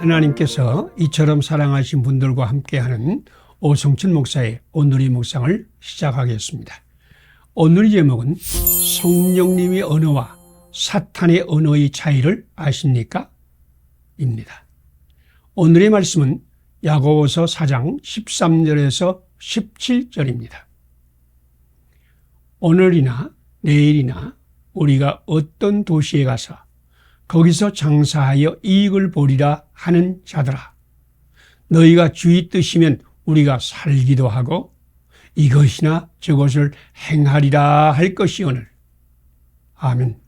하나님께서 이처럼 사랑하신 분들과 함께하는 오성춘 목사의 오늘의 묵상을 시작하겠습니다. 오늘 제목은 성령님의 언어와 사탄의 언어의 차이를 아십니까? 입니다. 오늘의 말씀은 야고보서 4장 13절에서 17절입니다. 오늘이나 내일이나 우리가 어떤 도시에 가서 거기서 장사하여 이익을 보리라 하는 자들아. 너희가 주의 뜻이면 우리가 살기도 하고 이것이나 저것을 행하리라 할 것이오늘. 아멘.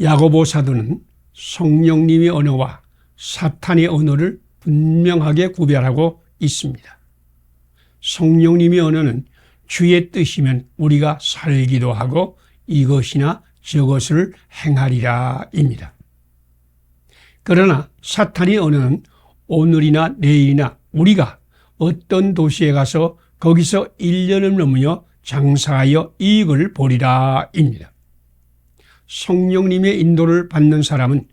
야고보 사도는 성령님의 언어와 사탄의 언어를 분명하게 구별하고 있습니다. 성령님의 언어는 주의 뜻이면 우리가 살기도 하고 이것이나 저것을 행하리라 입니다. 그러나 사탄의 언어는 오늘이나 내일이나 우리가 어떤 도시에 가서 거기서 1년을 넘으며 장사하여 이익을 보리라 입니다. 성령님의 인도를 받는 사람은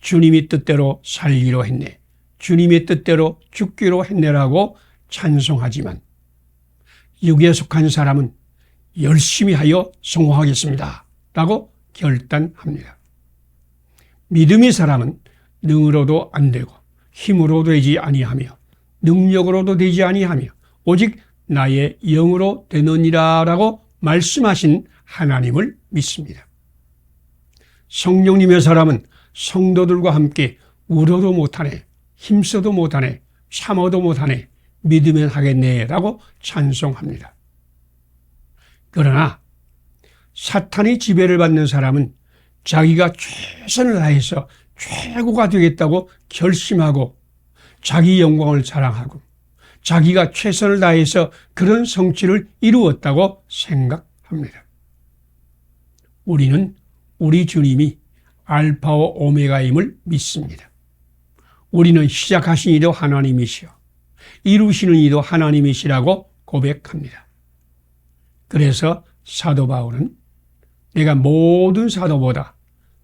주님이 뜻대로 살기로 했네. 주님의 뜻대로 죽기로 했네라고 찬송하지만 육에 속한 사람은 열심히 하여 성공하겠습니다. 라고 결단합니다. 믿음의 사람은 능으로도 안 되고 힘으로 되지 아니하며 능력으로도 되지 아니하며 오직 나의 영으로 되느니라 라고 말씀하신 하나님을 믿습니다. 성령님의 사람은 성도들과 함께 울어도 못하네, 힘써도 못하네, 참어도 못하네, 믿으면 하겠네 라고 찬송합니다. 그러나 사탄의 지배를 받는 사람은 자기가 최선을 다해서 최고가 되겠다고 결심하고 자기 영광을 자랑하고 자기가 최선을 다해서 그런 성취를 이루었다고 생각합니다. 우리는 우리 주님이 알파와 오메가임을 믿습니다. 우리는 시작하신 이도 하나님이시요. 이루시는 이도 하나님이시라고 고백합니다. 그래서 사도 바울은 내가 모든 사도보다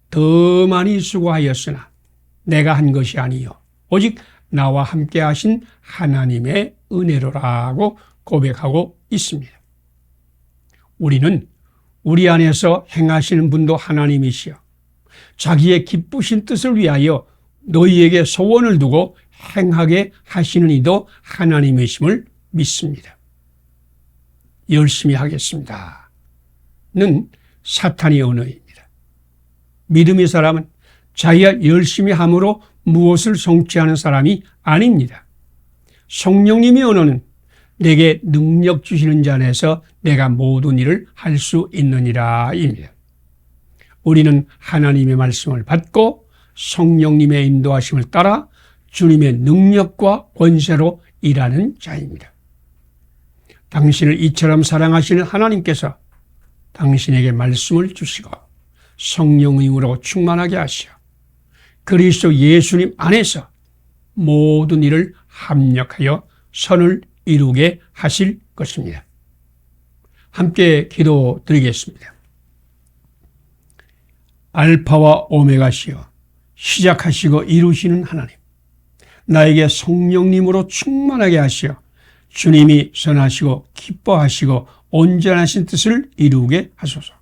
더 많이 수고하였으나 내가 한 것이 아니요 오직 나와 함께 하신 하나님의 은혜로라고 고백하고 있습니다. 우리는 우리 안에서 행하시는 분도 하나님이시여 자기의 기쁘신 뜻을 위하여 너희에게 소원을 두고 행하게 하시는 이도 하나님이심을 믿습니다. 열심히 하겠습니다. 는 사탄의 언어입니다. 믿음의 사람은 자기가 열심히 함으로 무엇을 성취하는 사람이 아닙니다. 성령님의 언어는 내게 능력 주시는 자 안에서 내가 모든 일을 할 수 있느니라 입니다. 우리는 하나님의 말씀을 받고 성령님의 인도하심을 따라 주님의 능력과 권세로 일하는 자입니다. 당신을 이처럼 사랑하시는 하나님께서 당신에게 말씀을 주시고 성령님으로 충만하게 하시어 그리스도 예수님 안에서 모든 일을 합력하여 선을 이루게 하실 것입니다. 함께 기도 드리겠습니다. 알파와 오메가시여 시작하시고 이루시는 하나님 나에게 성령님으로 충만하게 하시어 주님이 선하시고 기뻐하시고 온전하신 뜻을 이루게 하소서.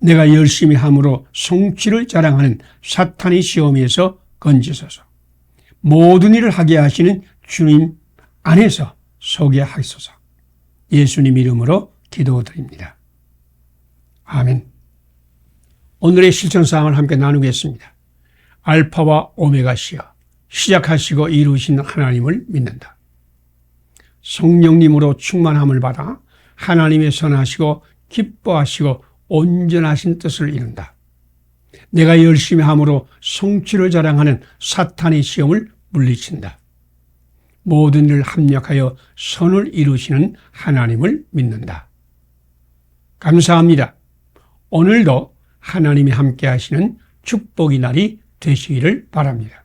내가 열심히 함으로 성취를 자랑하는 사탄의 시험에서 건지소서. 모든 일을 하게 하시는 주님 안에서 서게 하소서. 예수님 이름으로 기도드립니다. 아멘. 오늘의 실천사항을 함께 나누겠습니다. 알파와 오메가시여 시작하시고 이루신 하나님을 믿는다. 성령님으로 충만함을 받아 하나님의 선하시고 기뻐하시고 온전하신 뜻을 이룬다. 내가 열심히 함으로 성취를 자랑하는 사탄의 시험을 물리친다. 모든 일을 합력하여 선을 이루시는 하나님을 믿는다. 감사합니다. 오늘도 하나님이 함께 하시는 축복의 날이 되시기를 바랍니다.